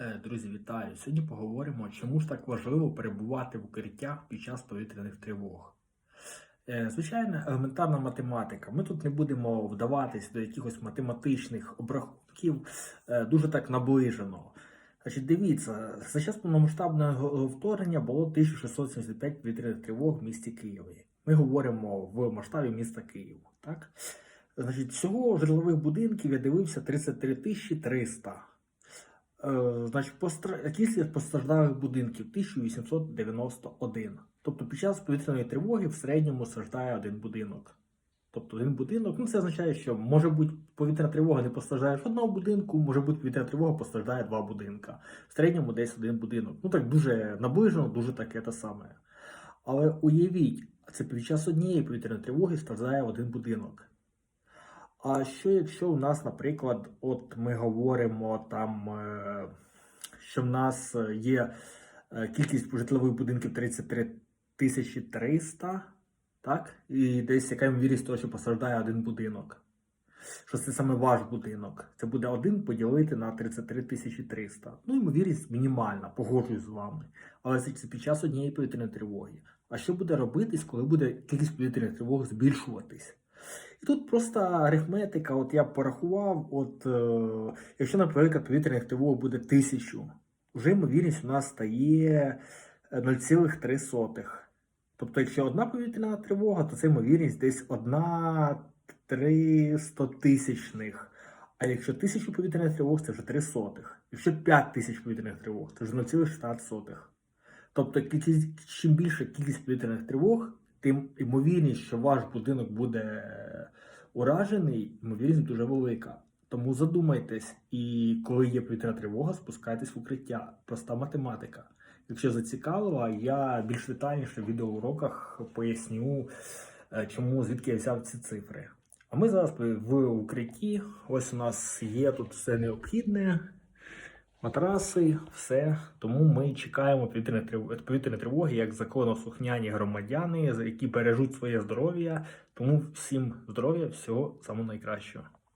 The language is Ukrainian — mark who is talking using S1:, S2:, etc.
S1: Е, Друзі, вітаю! Сьогодні поговоримо, чому ж так важливо перебувати в укриттях під час повітряних тривог. Е, Звичайно, елементарна математика. Ми тут не будемо вдаватись до якихось математичних обрахунків е, дуже так наближено. Значить, дивіться, за час повномасштабного вторгнення було 1675 повітряних тривог в місті Києві. Ми говоримо в масштабі міста Київ. Так? Значить, всього житлових будинків я дивився 33 300. Е, Значить, кількість постраждалих будинків 1891. Тобто під час повітряної тривоги в середньому страждає один будинок. Тобто один будинок, ну це означає, що може бути повітряна тривога не постраждає жодного будинку, може бути повітряна тривога постраждає два будинка. В середньому десь один будинок. Ну так дуже наближено, дуже таке те саме. Але уявіть, це під час однієї повітряної тривоги страждає один будинок. А що якщо у нас, наприклад, от ми говоримо там, е, що в нас є е, кількість житлових будинків 33 тисячі 300, так? І десь яка ймовірність того, що постраждає один будинок. Що це саме ваш будинок. Це буде один поділити на 33 тисячі 300. Ну, ймовірність мінімальна, погоджуюсь з вами. Але це під час однієї повітряної тривоги. А що буде робитись, коли буде кількість повітряних тривог збільшуватись? І тут просто арифметика, от я порахував, от е, якщо, наприклад, повітряних тривог буде тисячу, вже ймовірність у нас стає е, 0,3. Тобто, якщо одна повітряна тривога, то це ймовірність десь одна 300 тисячних. А якщо тисячу повітряних тривог, це вже 3 сотих. Якщо 5 тисяч повітряних тривог, це вже 0,16. Тобто, чим більша кількість повітряних тривог, тим ймовірність, що ваш будинок буде е, уражений, ймовірність дуже велика. Тому задумайтесь, і коли є повітряна тривога, спускайтесь в укриття. Проста математика. Якщо зацікавила, я більш детальніше в відеоуроках поясню, е, чому звідки я взяв ці цифри. А ми зараз в укритті. Ось у нас є тут все необхідне матраси, все. Тому ми чекаємо повітряної тривоги, як законослухняні громадяни, які бережуть своє здоров'я. Тому всім здоров'я, всього самого найкращого.